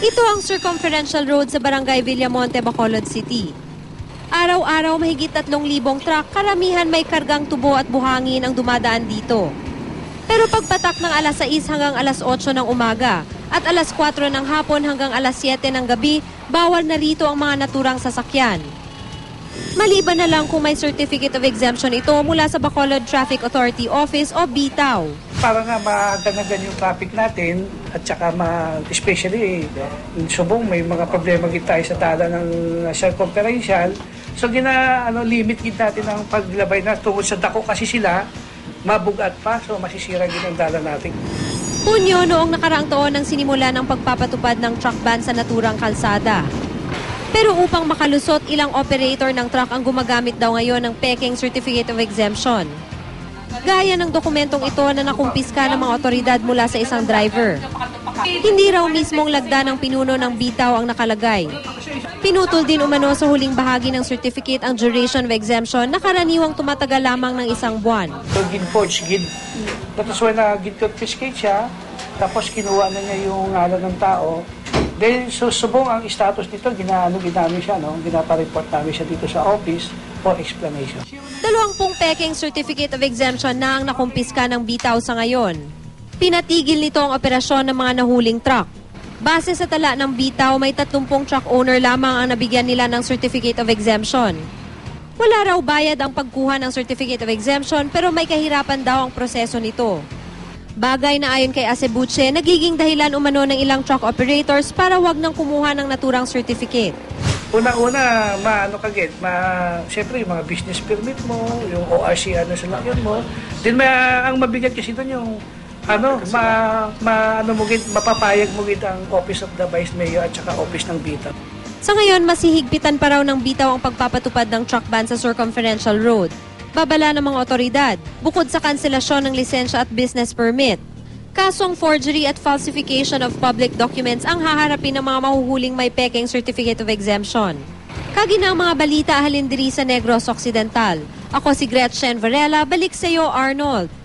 Ito ang circumferential road sa Barangay Villamonte, Bacolod City. Araw-araw mahigit 3,000 truck, karamihan may kargang tubo at buhangin ang dumadaan dito. Pero pagpatak ng alas 6 hanggang alas 8 ng umaga at alas 4 ng hapon hanggang alas 7 ng gabi, bawal na rito ang mga naturang sasakyan. Maliban na lang kung may Certificate of Exemption ito mula sa Bacolod Traffic Authority Office o BITAW. para nga maganagan yung traffic natin at saka ma, especially in Subong may mga problema tayo sa tala ng circumferential so gina ano limit gid natin ang paglabay na tungkol sa dako kasi sila mabugat pa so masisira gid ang dala natin Hunyo noong nakaraang taon nang sinimula ng pagpapatupad ng truck ban sa naturang kalsada. Pero upang makalusot, ilang operator ng truck ang gumagamit daw ngayon ng peking Certificate of Exemption. Gaya ng dokumentong ito na nakumpiska ng mga otoridad mula sa isang driver. Hindi raw mismong lagda ng pinuno ng bitaw ang nakalagay. Pinutol din umano sa huling bahagi ng certificate ang duration of exemption na karaniwang tumatagal lamang ng isang buwan. so gid forge gid tapos when na gid confiscate siya tapos kinuha na niya yung ngalan ng tao then so subong ang status nito ginaano ginamit siya no ginapa-report namin siya dito sa office for explanation Dalawampung peking Certificate of Exemption na ang nakumpiska ng bitaw sa ngayon. Pinatigil nito ang operasyon ng mga nahuling truck. Base sa tala ng bitaw, may 30 truck owner lamang ang nabigyan nila ng Certificate of Exemption. Wala raw bayad ang pagkuha ng Certificate of Exemption pero may kahirapan daw ang proseso nito. Bagay na ayon kay Acebuche, nagiging dahilan umano ng ilang truck operators para wag nang kumuha ng naturang certificate. Una-una, maano ka get, ma, siyempre yung mga business permit mo, yung ORC ano sa lakyan mo. Then may, ang mabigat kasi doon yung ano, ma, ma, ano mo gid, mapapayag mo gid ang Office of the Vice Mayor at saka Office ng BITA. Sa ngayon, masihigpitan pa raw ng bitaw ang pagpapatupad ng truck ban sa Circumferential Road. Babala ng mga otoridad, bukod sa kanselasyon ng lisensya at business permit. Kasong forgery at falsification of public documents ang haharapin ng mga mahuhuling may peking Certificate of Exemption. Kaginang mga balita halindiri sa Negros Occidental. Ako si Gretchen Varela, balik sa iyo Arnold.